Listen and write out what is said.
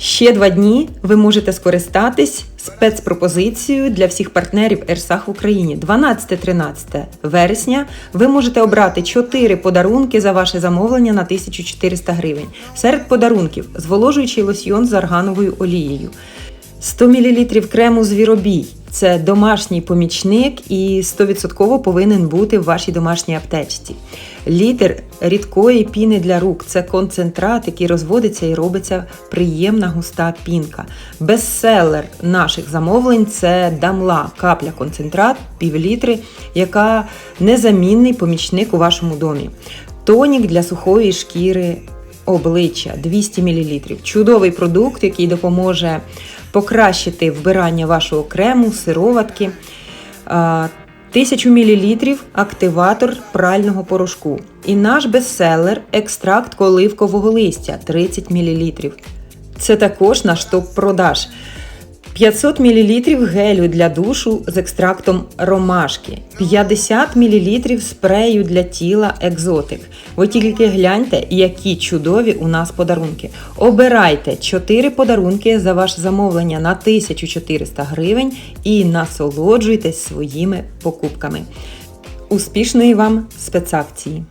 Ще два дні ви можете скористатись спецпропозицією для всіх партнерів Ерсах в Україні. 12-13 вересня ви можете обрати 4 подарунки за ваше замовлення на 1400 гривень. Серед подарунків зволожуючий лосьйон з аргановою олією. 100 мл крему Звіробій. Це домашній помічник і 100% повинен бути в вашій домашній аптечці. Літр рідкої піни для рук це концентрат, який розводиться і робиться приємна густа пінка. Бестселер наших замовлень це дамла, капля концентрат, півлітри, яка незамінний помічник у вашому домі. Тонік для сухої шкіри обличчя 200 мл. Чудовий продукт, який допоможе покращити вбирання вашого крему, сироватки. А, 1000 мл активатор прального порошку. І наш бестселер екстракт коливкового листя 30 мл. Це також наш топ-продаж. 500 мл гелю для душу з екстрактом ромашки, 50 мл спрею для тіла екзотик. Ви тільки гляньте, які чудові у нас подарунки. Обирайте 4 подарунки за ваше замовлення на 1400 гривень і насолоджуйтесь своїми покупками. Успішної вам спецакції!